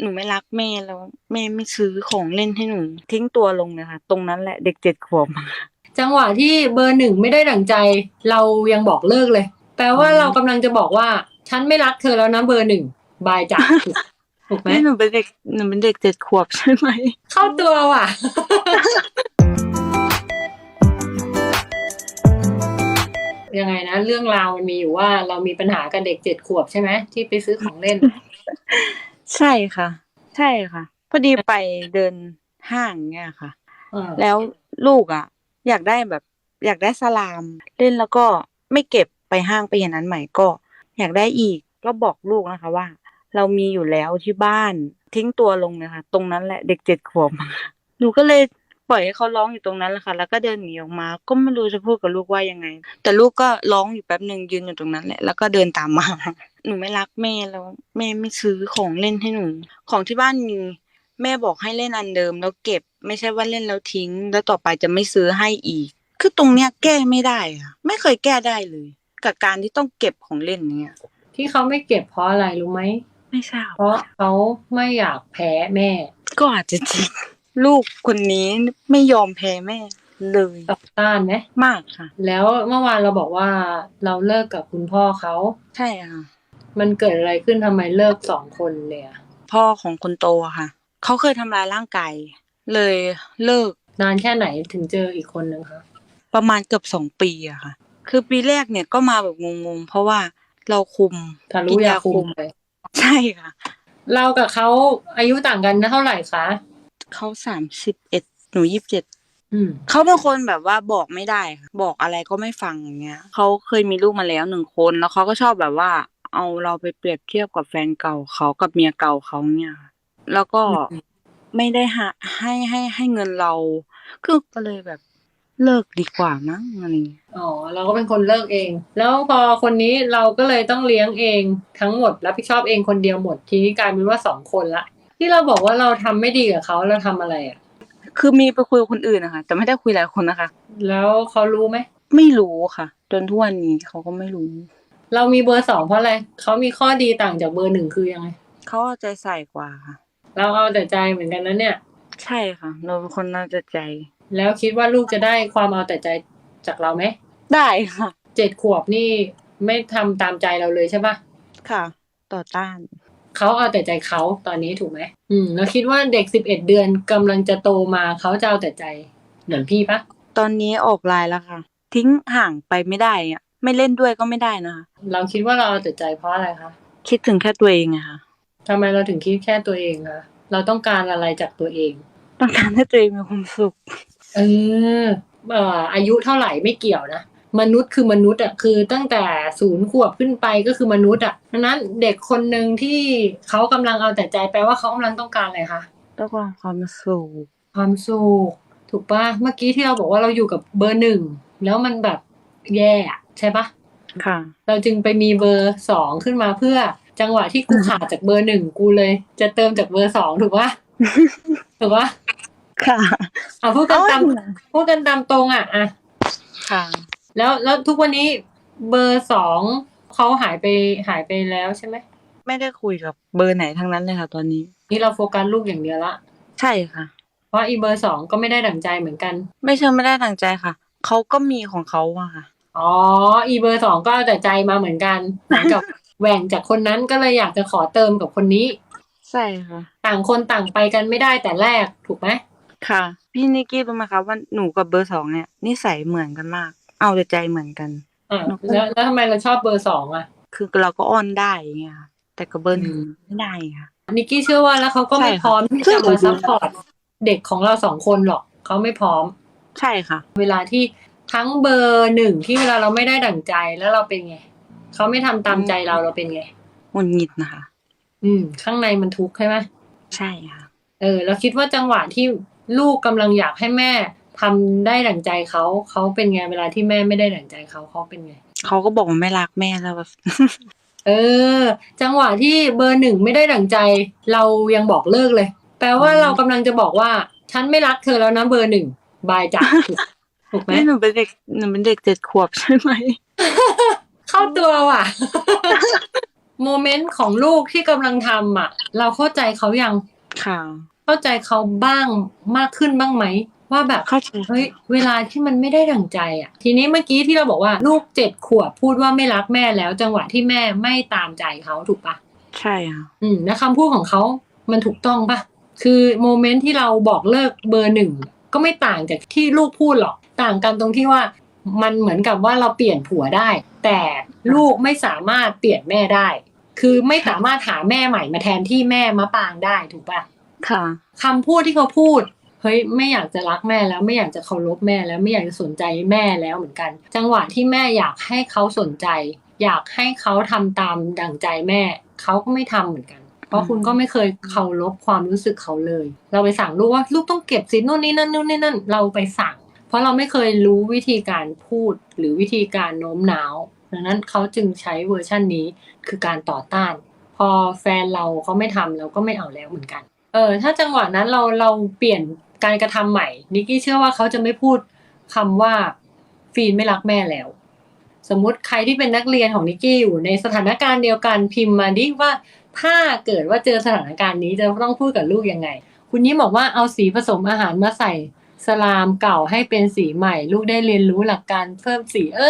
หนูไม่รักแม่แล้ว แม่ไม่ซื้อของเล่นให้หนู ทิ้งตัวลงเลยค่ะ ตรงนั้นแหละเด็กเจ็ดขวบจังหวะที่เบอร์หนึ่งไม่ได้ดั่งใจ เรายังบอกเลิกเลย แปลว่าอืมเรากำลังจะบอกว่า ฉันไม่รักเธอแล้วนะเบอร์หนึ่งบายจ้ะถูกถูกไหมแม่หนูเป็นเด็กหนูเป็นเด็กเจ็ดขวบใช่ไหม เข้าตัวว่ะยังไงนะเรื่องราวมันมีอยู่ว่าเรามีปัญหากับเด็กเจ็ดขวบใช่ไหมที่ไปซื้อของเล่น ใช่ค่ะ ใช่ค่ะ พอดีไปเดินห้างเนี่ยค่ะ เออแล้วลูกอะ อยากได้แบบ อยากได้สลาม เล่นแล้วก็ไม่เก็บไปห้างไปอย่างนั้นใหม่ก็ อยากได้อีกก็บอกลูกนะคะว่า เรามีอยู่แล้วที่บ้านทิ้งตัวลงเลยค่ะ ตรงนั้นแหละเด็กเจ็ดขวบหนูก็เลยปล่อยให้เขาร้องอยู่ตรงนั้นแหละค่ะ แล้วก็เดินหนีออกมา ก็ไม่รู้จะพูดกับลูกว่ายังไง แต่ลูกก็ร้องอยู่แป๊บหนึ่งยืนอยู่ตรงนั้นแหละแล้วก็เดินตามมา หนูไม่รักแม่แล้ว แม่ไม่ซื้อของเล่นให้หนู ของที่บ้านมีแม่บอกให้เล่นอันเดิมแล้วเก็บ ไม่ใช่ว่าเล่นแล้วทิ้ง แล้วต่อไปจะไม่ซื้อให้อีก คือตรงเนี้ยแก้ไม่ได้อะไม่เคยแก้ได้เลย กับการที่ต้องเก็บของเล่นเนี้ยที่เขาไม่เก็บเพราะอะไรรู้ไหมไม่ทราบเพราะเขาไม่อยากแพ้แม่ ก็อาจจะจริงลูกคนนี้ไม่ยอมแพ้แม่เลยต่อต้านไหมมากค่ะ แล้วเมื่อวานเราบอกว่าเราเลิกกับคุณพ่อเขาใช่ค่ะ มันเกิดอะไรขึ้นทำไมเลิกสองคนเลยอะพ่อของคนโตอะค่ะ เขาเคยทำร้ายร่างกายเลยเลิกนานแค่ไหนถึงเจออีกคนนึงคะประมาณเกือบสองปีอะค่ะ คือปีแรกเนี่ยก็มาแบบงงๆ เพราะว่าเราคุมทะลุยาคุมเลยใช่ค่ะ เรากับเขาอายุต่างกันเท่าไหร่คะเขาสามสิบเอ็ดหนูยี่สิบเจ็ดอืมเขาเป็นคนแบบว่าบอกไม่ได้ค่ะบอกอะไรก็ไม่ฟังอย่างเงี้ยเขาเคยมีลูกมาแล้วหนึ่งคนแล้วเขาก็ชอบแบบว่า เอาเราไปเปรียบเทียบกับแฟนเก่าเขากับเมียเก่าเขาเนี่ยค่ะแล้วก็อืมไม่ได้หาให้ให้ให้เงินเราคือก็เลยแบบเลิกดีกว่ามั้งอะไรอย่างเงี้ยอ๋อเราก็เป็นคนเลิกเอง แล้วพอคนนี้เราก็เลยต้องเลี้ยงเองทั้งหมดรับผิดชอบเองคนเดียวหมดทีนี้กลายเป็นว่าสองคนละ ที่เราบอกว่าเราทำไม่ดีกับเขาเราทำอะไรอะคือมีไปคุยกับคนอื่นนะคะ แต่ไม่ได้คุยหลายคนนะคะ แล้วเขารู้ไหมไม่รู้ค่ะ จนทุกวันนี้เขาก็ไม่รู้ เรามีเบอร์สองเพราะอะไรเขามีข้อดีต่างจากเบอร์หนึ่งคือยังไง เขาเอาใจใส่กว่าค่ะ เราเอาแต่ใจเหมือนกันนะเนี่ย ใช่ค่ะเราเป็นคนน่าจะใจ แล้วคิดว่าลูกจะได้ความเอาแต่ใจจากเราไหมได้ค่ะ เจ็ดขวบนี่ไม่ทำตามใจเราเลยใช่ปะค่ะ ต่อต้าน เขาเอาแต่ใจเขาตอนนี้ถูกไหมอืมแล้วคิดว่าเด็กสิบเอ็ดเดือนกำลังจะโตมาเขาจะเอาแต่ใจ เหมือนพี่ปะตอนนี้ออกไลน์แล้วค่ะ ทิ้งห่างไปไม่ได้อะ ไม่เล่นด้วยก็ไม่ได้นะคะเราคิดว่าเราเอาแต่ใจเพราะอะไรคะคิดถึงแค่ตัวเองอะค่ะทำไมเราถึงคิดแค่ตัวเองคะเราต้องการอะไรจากตัวเอง ต้องการให้ตัวเองมีความสุข เออเอ่ออายุเท่าไหร่ไม่เกี่ยวนะมนุษย์คือมนุษย์อะคือตั้งแต่ศูนย์ขวบขึ้นไปก็คือมนุษย์อะดังนั้นเด็กคนหนึ่งที่เขากำลังเอาแต่ใจแปลว่าเขากำลังต้องการอะไรคะต้องการความสุขความสุขถูกปะเมื่อกี้ที่เราบอกว่าเราอยู่กับเบอร์หนึ่งแล้วมันแบบแย่อะ ใช่ปะค่ะ เราจึงไปมีเบอร์สองขึ้นมาเพื่อจังหวะที่กูขาดจากเบอร์หนึ่งกูเลย จะเติมจากเบอร์สองถูกปะถูกปะค่ะอะพูดกันตามเอ้ยพูดกันตามตรงอะอะค่ะ แล้วแล้วทุกวันนี้เบอร์สองเขาหายไปหายไปแล้วใช่ไหมไม่ได้คุยกับเบอร์ไหนทั้งนั้นเลยค่ะ ตอนนี้ นี่เราโฟกัสลูกอย่างเดียวละใช่ค่ะ เพราะอีเบอร์สองก็ไม่ได้ดั่งใจเหมือนกัน ไม่ใช่ไม่ได้ดังใจค่ะเขาก็มีของเขาอะค่ะ อ๋อ อีเบอร์สองก็เอาแต่ใจมาเหมือนกันเหมือนกับแหว่งจากคนนั้นก็เลยอยากจะขอเติมกับคนนี้ ใช่ค่ะ ต่างคนต่างไปกันไม่ได้แต่แรกถูกไหมค่ะ พี่นิกกี้รู้ไหมคะว่าหนูกับเบอร์สองเนี่ยนิสัยเหมือนกันมาก เอาแต่ใจเหมือนกันอะแล้วแล้วทำไมเราชอบเบอร์สองอะ คือเราก็อ้อนได้อย่างเงี้ยค่ะแต่กับเบอร์หนึ่งอืมไม่ได้ค่ะนิกกี้เชื่อว่าแล้วเขาก็ไม่ใช่ค่ะพร้อมที่จะมาซัพพอร์ตเด็กของเราสองคนหรอกเขาไม่พร้อม ใช่ค่ะ เวลาที่ ทั้งเบอร์หนึ่งที่เวลาเราไม่ได้ดั่งใจแล้วเราเป็นไงเขาไม่ทำตามใจเราเราเป็นไงหงุดหงิดนะคะ อืม ข้างในมันทุกข์ใช่ไหมใช่ค่ะเออเราคิดว่าจังหวะที่ลูกกำลังอยากให้แม่ทำได้ดั่งใจเขาเขาเป็นไงเวลาที่แม่ไม่ได้ดั่งใจเขาเขาเป็นไงเขาก็บอกว่าไม่รักแม่แล้วแบบเออ จังหวะที่เบอร์หนึ่งไม่ได้ดั่งใจ เรายังบอกเลิกเลย แปลว่าอืมเรากำลังจะบอกว่า ฉันไม่รักเธอแล้วนะเบอร์หนึ่งบายจ้ะ ถูกถูกไหมนี่หนูเป็นเด็กหนูเป็นเด็กเจ็ดขวบใช่ไหม เข้าตัวว่ะ โมเมนต์ของลูกที่กำลังทำอะ เราเข้าใจเขายัง ค่ะ เข้าใจเขาบ้างมากขึ้นบ้างไหม ว่าแบบ เข้าใจเฮ้ยเวลาที่มันไม่ได้ดั่งใจอะ ทีนี้เมื่อกี้ที่เราบอกว่าลูกเจ็ดขวบพูดว่าไม่รักแม่แล้ว จังหวะที่แม่ไม่ตามใจเขาถูกปะใช่ค่ะ อืมแล้วคำพูดของเขามันถูกต้องปะคือโมเมนต์ที่เราบอกเลิกเบอร์หนึ่งก็ไม่ต่างจากที่ลูกพูดหรอก ต่างกันตรงที่ว่ามันเหมือนกับว่าเราเปลี่ยนผัวได้ แต่ลูกไม่สามารถเปลี่ยนแม่ได้ คือไม่สามารถหาแม่ใหม่มาแทนที่แม่มะปางได้ถูกปะค่ะคำพูดที่เขาพูดเฮ้ยไม่อยากจะรักแม่แล้วไม่อยากจะเคารพแม่แล้วไม่อยากจะสนใจแม่แล้วเหมือนกัน จังหวะที่แม่อยากให้เขาสนใจ อยากให้เขาทำตามดั่งใจแม่เขาก็ไม่ทำเหมือนกัน เพราะคุณก็ไม่เคยเคารพความรู้สึกเขาเลย เราไปสั่งลูกว่าลูกต้องเก็บสินู่นนี่นั่นนู่นนี่นั่นเราไปสั่ง เพราะเราไม่เคยรู้วิธีการพูดหรือวิธีการโน้มน้าวดังนั้นเขาจึงใช้เวอร์ชั่นนี้คือการต่อต้าน พอแฟนเราเขาไม่ทำเราก็ไม่เอาแล้วเหมือนกัน เออ ถ้าจังหวะนั้นเราเราเปลี่ยนการกระทำใหม่นิกกี้เชื่อว่าเขาจะไม่พูดคำว่าฟีนไม่รักแม่แล้ว สมมุติใครที่เป็นนักเรียนของนิกกี้อยู่ในสถานการณ์เดียวกันพิมพ์มาดิว่าถ้าเกิดว่าเจอสถานการณ์นี้จะต้องพูดกับลูกยังไง คุณยิ้มบอกว่าเอาสีผสมอาหารมาใส่ สลามเก่าให้เป็นสีใหม่ ลูกได้เรียนรู้หลักการเพิ่มสี เอ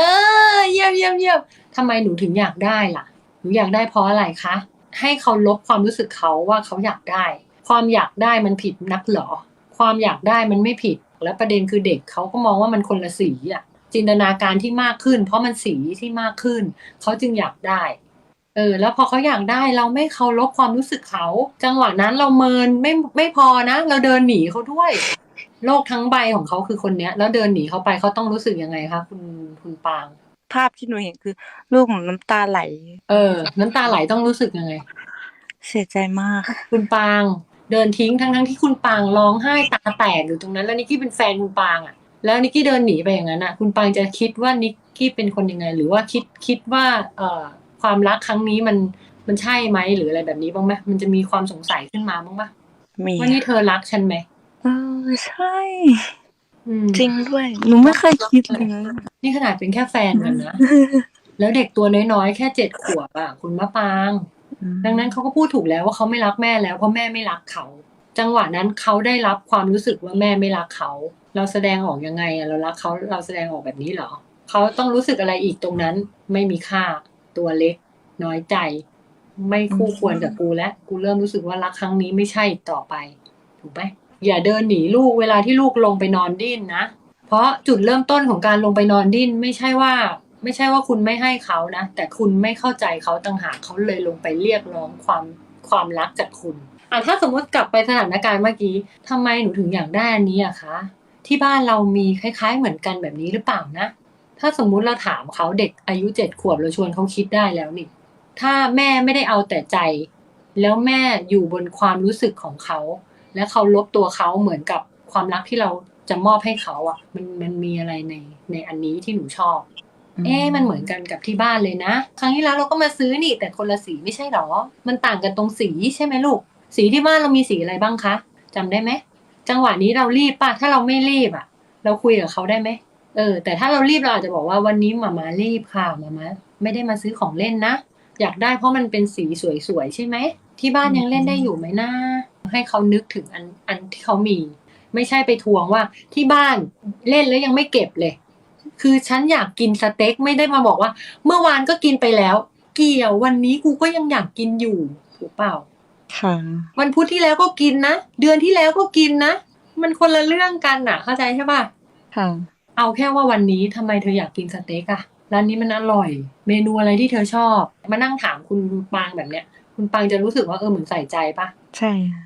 อ เยี่ยมเยี่ยมเยี่ยมทำไมหนูถึงอยากได้ล่ะ หนูอยากได้เพราะอะไรคะ ให้เขาลบความรู้สึกเขาว่าเขาอยากได้ ความอยากได้มันผิดนักหรอ ความอยากได้มันไม่ผิด และประเด็นคือเด็กเขาก็มองว่ามันคนละสีอะจินตนาการที่มากขึ้น เพราะมันสีที่มากขึ้น เขาจึงอยากได้เออแล้วพอเขาอยากได้เราไม่เคารพความรู้สึกเขา จังหวะนั้นเราเมินไม่ไม่พอนะ เราเดินหนีเขาด้วย โลกทั้งใบของเขาคือคนเนี้ย แล้วเดินหนีเขาไปเขาต้องรู้สึกยังไงคะคุณคุณปาง ภาพที่หนูเห็นคือ ลูกของน้ำตาไหล เออ น้ำตาไหลต้องรู้สึกยังไง เสียใจมาก คุณปาง เดินทิ้งทั้งทั้งๆที่คุณปางร้องไห้ตาแตกอยู่ตรงนั้น แล้วนิกกี้เป็นแฟนคุณปางอะแล้วนิกกี้เดินหนีไปอย่างนั้นอะ คุณปางจะคิดว่านิกกี้เป็นคนยังไง หรือว่าคิดคิดว่าเอ่อความรักครั้งนี้มันมันใช่ไหมหรืออะไรแบบนี้บ้างไหมมันจะมีความสงสัยขึ้นมาบ้างปะมีว่านี่เธอรักฉันไหม เออใช่ อืมจริงด้วยหนูไม่เคยคิดเลยนะนี่ขนาดเป็นแค่แฟนกันนะ แล้วเด็กตัวน้อยๆ แค่เจ็ดขวบอะ คุณมะปาง ดังนั้นเขาก็พูดถูกแล้วว่าเขาไม่รักแม่แล้วเพราะแม่ไม่รักเขา จังหวะนั้นเขาได้รับความรู้สึกว่าแม่ไม่รักเขา เราแสดงออกยังไงอะเรารักเขาเราแสดงออกแบบนี้เหรอเขาต้องรู้สึกอะไรอีกตรงนั้น ไม่มีค่าตัวเล็ก น้อยใจ ไม่คู่ควรกับกูแล้วกูเริ่มรู้สึกว่ารักครั้งนี้ไม่ใช่อีกต่อไป ถูกไหม อย่าเดินหนีลูกเวลาที่ลูกลงไปนอนดิ้นนะ เพราะจุดเริ่มต้นของการลงไปนอนดิ้นไม่ใช่ว่า ไม่ใช่ว่าคุณไม่ให้เขานะ แต่คุณไม่เข้าใจเขาต่างหากเขาเลยลงไปเรียกร้องความความรักจากคุณอะถ้าสมมติกลับไปสถานการณ์เมื่อกี้ทำไมหนูถึงอยากได้อันนี้อะคะที่บ้านเรามีคล้ายๆ เหมือนกันแบบนี้หรือเปล่านะ ถ้าสมมุติเราถามเขาเด็กอายุเจ็ดขวบเราชวนเขาคิดได้แล้วนี่ ถ้าแม่ไม่ได้เอาแต่ใจ แล้วแม่อยู่บนความรู้สึกของเขา และเขาลบตัวเขาเหมือนกับความรักที่เราจะมอบให้เขาอะ มันมันมีอะไรในในอันนี้ที่หนูชอบ เอ๊ะมันเหมือนกันกับที่บ้านเลยนะ ครั้งที่แล้วเราก็มาซื้อนี่แต่คนละสีไม่ใช่หรอ มันต่างกันตรงสีใช่ไหมลูก สีที่บ้านเรามีสีอะไรบ้างคะจำได้ไหม จังหวะนี้เรารีบป่ะ ถ้าเราไม่รีบอะ เราคุยกับเขาได้ไหมเออ แต่ถ้าเรารีบเราอาจจะบอกว่าวันนี้หมามารีบค่ะหมามาไม่ได้มาซื้อของเล่นนะ อยากได้เพราะมันเป็นสีสวยๆใช่ไหม ที่บ้านยังเล่นได้อยู่ไหมนะ ให้เขานึกถึงอันอันที่เขามี ไม่ใช่ไปทวงว่าที่บ้านเล่นแล้วยังไม่เก็บเลย คือฉันอยากกินสเต็กไม่ได้มาบอกว่า เมื่อวานก็กินไปแล้ว เกี่ยววันนี้กูก็ยังอยากกินอยู่ถูกเปล่าค่ะวันพุธที่แล้วก็กินนะเดือนที่แล้วก็กินนะมันคนละเรื่องกันน่ะ เข้าใจใช่ป่ะค่ะเอาแค่ว่าวันนี้ทำไมเธออยากกินสเต็กอะร้านนี้มันอร่อย เมนูอะไรที่เธอชอบ มานั่งถามคุณปางแบบเนี้ย คุณปางจะรู้สึกว่าเออเหมือนใส่ใจปะใช่ค่ะ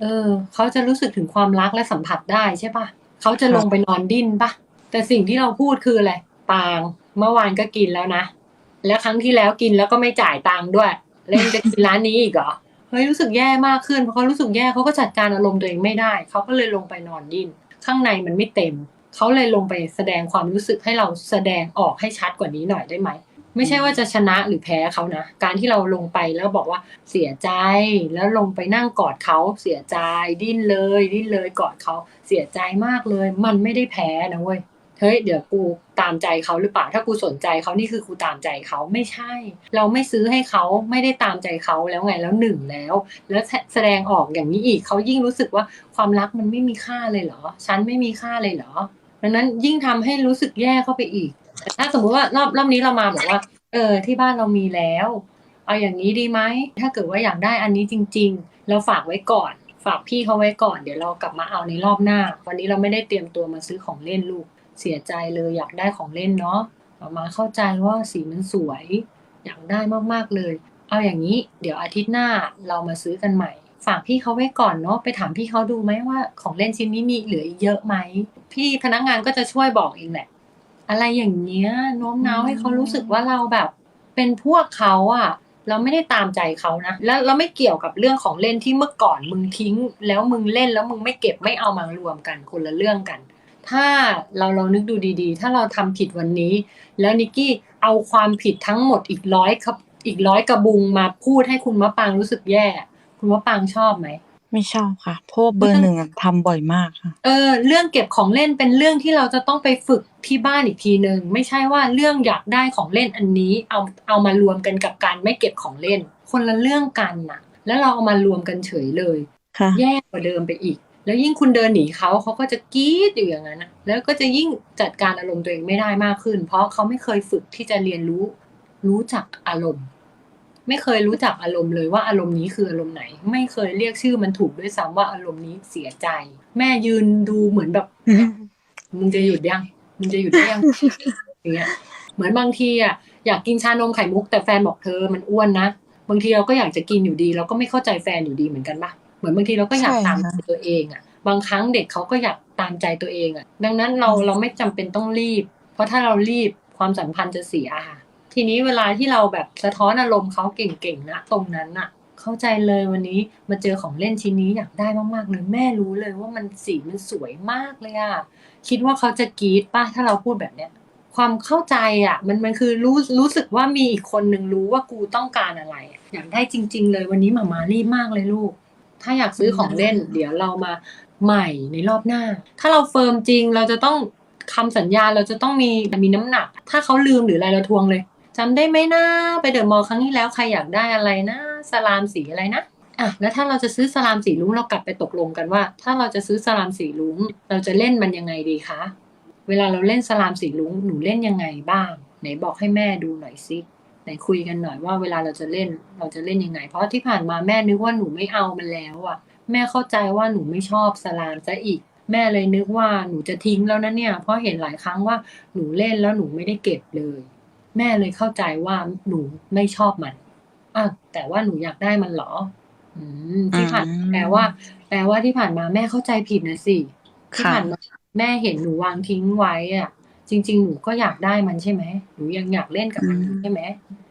เออ เขาจะรู้สึกถึงความรักและสัมผัสได้ใช่ปะเขาจะลงไปนอนดิ้นปะแต่สิ่งที่เราพูดคืออะไรปางเมื่อวานก็กินแล้วนะ แล้วครั้งที่แล้วกินแล้วก็ไม่จ่ายตังค์ด้วย เล่นจะกินร้านนี้อีกเหรอเฮ้ยรู้สึกแย่มากขึ้นเพราะเขารู้สึกแย่เขาก็จัดการอารมณ์ตัวเองไม่ได้ เขาก็เลยลงไปนอนดิ้นข้างในมันไม่เต็ม เขาเลยลงไปแสดงความรู้สึกให้เราแสดงออกให้ชัดกว่านี้หน่อยได้ไหม ไม่ใช่ว่าจะชนะหรือแพ้เขานะ การที่เราลงไปแล้วบอกว่าเสียใจ แล้วลงไปนั่งกอดเขาเสียใจ ดิ้นเลย ดิ้นเลยกอดเขาเสียใจมากเลย มันไม่ได้แพ้นะเว้ยเฮ้ยเดี๋ยวกูตามใจเขาหรือเปล่าถ้ากูสนใจเขานี่คือกูตามใจเขาไม่ใช่ เราไม่ซื้อให้เขาไม่ได้ตามใจเขาแล้วไงแล้วหนึ่งแล้ว แล้วแสดงออกอย่างนี้อีกเขายิ่งรู้สึกว่าความรักมันไม่มีค่าเลยเหรอ ฉันไม่มีค่าเลยเหรอดังนั้นยิ่งทำให้รู้สึกแย่เข้าไปอีก แต่ถ้าสมมุติว่ารอบรอบนี้เรามาบอกว่า เออ ที่บ้านเรามีแล้ว เอาอย่างนี้ดีไหมถ้าเกิดว่าอยากได้อันนี้จริง ๆ เราฝากไว้ก่อน ฝากพี่เขาไว้ก่อน เดี๋ยวเรากลับมาเอาในรอบหน้า วันนี้เราไม่ได้เตรียมตัวมาซื้อของเล่นลูก เสียใจเลยอยากได้ของเล่นเนาะเอามาเข้าใจว่าสีมันสวย อยากได้มากๆเลย เอาอย่างนี้ เดี๋ยวอาทิตย์หน้าเรามาซื้อกันใหม่ฝากพี่เขาไว้ก่อนเนาะไปถามพี่เขาดูไหมว่าของเล่นชิ้นนี้มีเหลืออีกเยอะไหม พี่พนักงานก็จะช่วยบอกเองแหละ อะไรอย่างเงี้ยโน้มน้าวให้เขารู้สึกว่าเราแบบเป็นพวกเขาอะเราไม่ได้ตามใจเขานะ แล้วเราไม่เกี่ยวกับเรื่องของเล่นที่เมื่อก่อนมึงทิ้ง แล้วมึงเล่นแล้วมึงไม่เก็บไม่เอามารวมกันคนละเรื่องกัน ถ้าเราเรานึกดูดีๆ ถ้าเราทำผิดวันนี้ แล้วนิกกี้เอาความผิดทั้งหมดอีกร้อยครับ อีกร้อยกระบุงมาพูดให้คุณมะปางรู้สึกแย่ คุณมะปางชอบไหมไม่ชอบค่ะเพราะว่าเบอร์หนึ่งอะทำบ่อยมากค่ะ เออ เรื่องเก็บของเล่นเป็นเรื่องที่เราจะต้องไปฝึก ที่บ้านอีกทีหนึ่งไม่ใช่ว่าเรื่องอยากได้ของเล่นอันนี้เอาเอามารวมกันกับการไม่เก็บของเล่น คนละเรื่องกันน่ะ แล้วเราเอามารวมกันเฉยเลยค่ะแย่กว่าเดิมไปอีก แล้วยิ่งคุณเดินหนีเขาเขาก็จะกรี๊ดอยู่อย่างนั้นนะแล้วก็จะยิ่งจัดการอารมณ์ตัวเองไม่ได้มากขึ้น เพราะเขาไม่เคยฝึกที่จะเรียนรู้ รู้จักอารมณ์ ไม่เคยรู้จักอารมณ์เลยว่าอารมณ์นี้คืออารมณ์ไหน ไม่เคยเรียกชื่อมันถูกด้วยซ้ำว่าอารมณ์นี้เสียใจ แม่ยืนดูเหมือนแบบมึงจะหยุดยัง มึงจะหยุดได้ยังอย่างเงี้ยเหมือนบางทีอะอยากกินชานมไข่มุกแต่แฟนบอกเธอมันอ้วนนะบางทีเราก็อยากจะกินอยู่ดี เราก็ไม่เข้าใจแฟนอยู่ดีเหมือนกันปะเหมือนบางทีเราก็อยากใช่ตามค่ะใจตัวเองอะ บางครั้งเด็กเขาก็อยากตามใจตัวเองอะ ดังนั้นเราเราไม่จำเป็นต้องรีบ เพราะถ้าเรารีบความสัมพันธ์จะเสียค่ะทีนี้เวลาที่เราแบบสะท้อนอารมณ์เขาเก่งๆนะตรงนั้นน่ะ เข้าใจเลยวันนี้มาเจอของเล่นชิ้นนี้อยากได้มากๆเลยแม่รู้เลยว่ามันสีมันสวยมากเลยอะคิดว่าเขาจะกรี๊ดป่ะถ้าเราพูดแบบเนี้ย ความเข้าใจอะมันมันคือรู้รู้สึกว่ามีอีกคนหนึ่งรู้ว่ากูต้องการอะไรอะอยากได้จริง ๆ เลยวันนี้หมามารีบมากเลยลูก ถ้าอยากซื้อของเล่น เดี๋ยวเรามาใหม่ในรอบหน้า ถ้าเราเฟิร์มจริงเราจะต้องคำสัญญาเราจะต้องมีมีน้ำหนัก ถ้าเขาลืมหรืออะไรเราทวงเลยจำได้ไหมนะไปเดอะมอลล์ครั้งที่แล้วใครอยากได้อะไรนะ สลามสีอะไรนะอะแล้วถ้าเราจะซื้อสลามสีลุ้งเรากลับไปตกลงกันว่า ถ้าเราจะซื้อสลามสีลุ้ง เราจะเล่นมันยังไงดีคะเวลาเราเล่นสลามสีลุ้งหนูเล่นยังไงบ้าง ไหนบอกให้แม่ดูหน่อยสิไหนคุยกันหน่อยว่าเวลาเราจะเล่นเราจะเล่นยังไง เพราะที่ผ่านมาแม่นึกว่าหนูไม่เอามันแล้วอะ แม่เข้าใจว่าหนูไม่ชอบสลามซะอีก แม่เลยนึกว่าหนูจะทิ้งแล้วนะเนี่ย เพราะเห็นหลายครั้งว่าหนูเล่นแล้วหนูไม่ได้เก็บเลย แม่เลยเข้าใจว่าหนูไม่ชอบมัน อะแต่ว่าหนูอยากได้มันเหรอ อืมที่ผ่านอืมแปลว่า แปลว่าที่ผ่านมาแม่เข้าใจผิดนะสิที่ค่ะผ่านมาแม่เห็นหนูวางทิ้งไว้อะ จริง ๆ หนูก็อยากได้มันใช่ไหมหนูยังอยากเล่นกับมันอืมใช่ไหม